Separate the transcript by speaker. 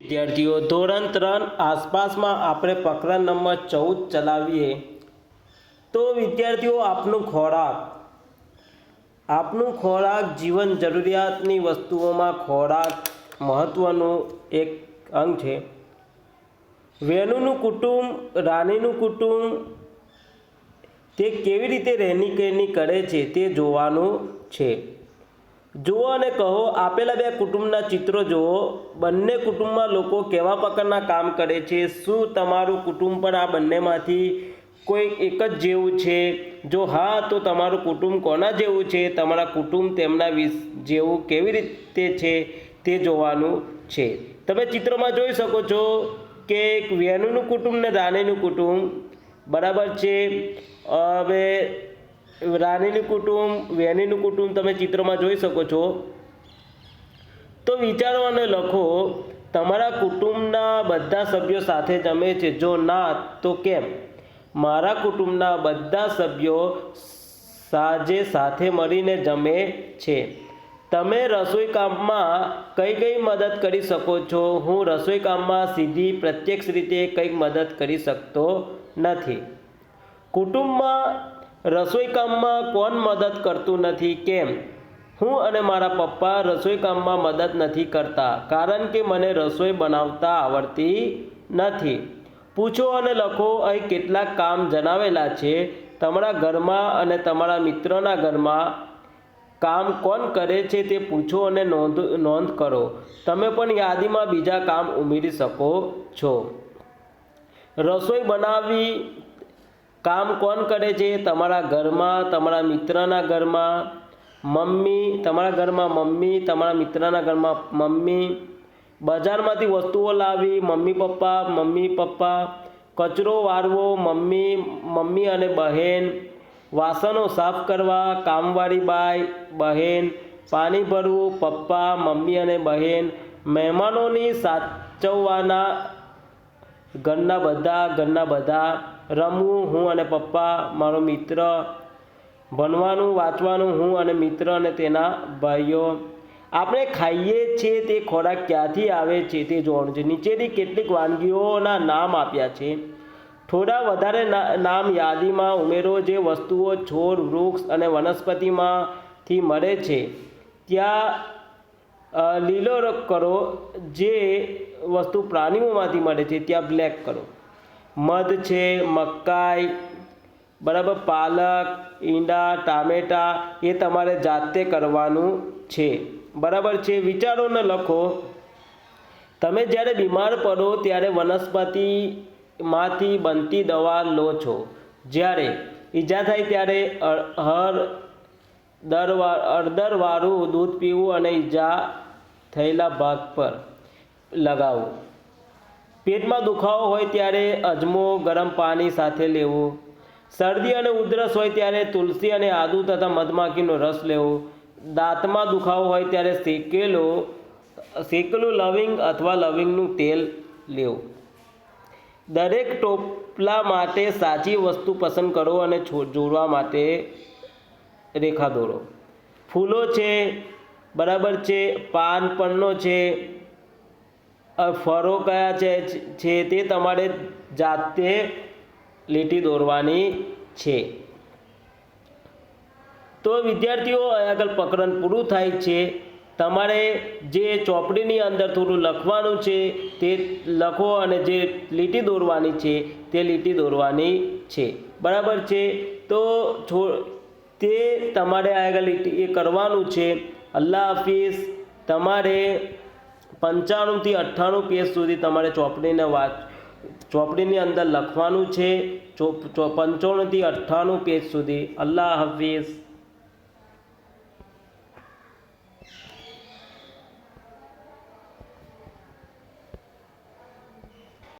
Speaker 1: વિદ્યાર્થીઓ, ધોરણ ત્રણ આસપાસમાં આપણે પ્રકરણ નંબર ચૌદ ચલાવીએ. તો વિદ્યાર્થીઓ, આપનું ખોરાક. આપનું ખોરાક, જીવન જરૂરિયાતની વસ્તુઓમાં ખોરાક મહત્ત્વનો એક અંગ છે. વેણુનું કુટુંબ, રાણીનું કુટુંબ, તે કેવી રીતે રહેણી કહેણી કરે છે તે જોવાનું છે. જુઓ અને કહો, આપેલા બે કુટુંબના ચિત્રો જુઓ. બંને કુટુંબમાં લોકો કેવા પ્રકારના કામ કરે છે? શું તમારું કુટુંબ પણ આ બંનેમાંથી કોઈ એક જ જેવું છે? જો હા, તો તમારું કુટુંબ કોના જેવું છે? તમારા કુટુંબ તેમના વિશ, જેવું કેવી રીતે છે તે જોવાનું છે. તમે ચિત્રમાં જોઈ શકો છો કે એક વેણુનું કુટુંબ ને રાણીનું કુટુંબ બરાબર છે. હવે રાણીનું કુટુંબ વેનીનું કુટુંબ તમે ચિત્રમાં જોઈ શકો છો. તો વિચારો અને લખો, તમારા કુટુંબના બધા સભ્યો સાથે જમે છે. જો ના, તો કેમ? મારા કુટુંબના બધા સભ્યો સાંજે સાથે મળીને જમે છે. તમે રસોઈ કામમાં કઈ કઈ મદદ કરી શકો છો? હું રસોઈ કામમાં સીધી, પ્રત્યક્ષ રીતે કંઈક મદદ કરી શકતો નથી. કુટુંબમાં રસોઈ કામમાં કોણ મદદ કરતું નથી? કેમ? હું અને મારા પપ્પા રસોઈ કામમાં મદદ નથી કરતા, કારણ કે મને રસોઈ બનાવતા આવડતી નથી. પૂછો અને લખો, અહીં કેટલાક કામ જણાવેલા છે. તમારા ઘરમાં અને તમારા મિત્રોના ઘરમાં કામ કોણ કરે છે તે પૂછો અને નોંધ નોંધ કરો. તમે પણ યાદીમાં બીજા કામ ઉમેરી શકો છો. રસોઈ બનાવવી કામ કોણ કરે છે? તમારા ઘરમાં, તમારા મિત્રના ઘરમાં, મમ્મી, તમારા ઘરમાં મમ્મી, તમારા મિત્રના ઘરમાં મમ્મી. બજારમાંથી વસ્તુઓ લાવી, મમ્મી પપ્પા મમ્મી પપ્પા. કચરો વાળવો મમ્મી મમ્મી અને બહેન. વાસણો સાફ કરવા, કામવાળી બાઈ, બહેન. પાણી ભરવું, પપ્પા, મમ્મી અને બહેન. મહેમાનોની સાચવવાના ઘરના બધા ઘરના બધા. રમવું હું અને પપ્પા, મારો મિત્ર, ભણવાનું, વાંચવાનું હું અને મિત્ર અને તેના ભાઈઓ. આપણે ખાઈએ છીએ તે ખોરાક ક્યાંથી આવે છે તે જોવાનું છે. નીચેની કેટલીક વાનગીઓના નામ આપ્યા છે. થોડા વધારે નામ યાદીમાં ઉમેરો જે વસ્તુઓ છોડ, વૃક્ષ અને વનસ્પતિમાંથી મળે છે. ત્યાં લીલો કરો જે વસ્તુ પ્રાણીઓમાંથી મળે છે. ત્યાં બ્લેક કરો. મધ છે, મકાઈ, બરાબર પાલક, ઈંડા, ટામેટા એ તમારે જાતે કરવાનું છે. બરાબર છે? વિચારોને લખો. તમે જ્યારે બીમાર પડો ત્યારે વનસ્પતિમાંથી બનતી દવા લો છો. જ્યારે ઈજા થાય ત્યારે હર દરવા અડદરવાળું દૂધ પીવું અને ઈજા થયેલા ભાગ પર લગાવવું પેટમાં દુખાવો હોય ત્યારે અજમો, ગરમ પાણી સાથે લેવો. શરદી અને ઉધરસ હોય ત્યારે તુલસી અને આદુ તથા મધમાખીનો રસ લેવો. દાંતમાં દુખાવો હોય ત્યારે શેકેલો, શેકેલું લવિંગ અથવા લવિંગનું તેલ લેવું. દરેક ટોપલા માટે સાચી વસ્તુ પસંદ કરો અને જોડવા માટે રેખા દોરો. ફૂલો છે, બરાબર છે, પાન પન્નો છે ફળો કયા છે છે તે તમારે જાતે લીટી દોરવાની છે. તો વિદ્યાર્થીઓ આગળ પ્રકરણ પૂરું થાય છે. તમારે જે ચોપડીની અંદર થોડું લખવાનું છે, તે લખો અને જે લીટી દોરવાની છે, તે લીટી દોરવાની છે. બરાબર છે? તો છો તે તમારે આગળ લીટી એ કરવાનું છે. અલ્લાહ હાફિઝ. તમારે પંચાણુંથી અઠ્ઠાણું પેજ સુધી તમારે ચોપડીને વાંચ, ચોપડીની અંદર લખવાનું છે. ચો પંચાણુંથી અઠ્ઠાણું પેજ સુધી. અલ્લાહ હાફિઝ.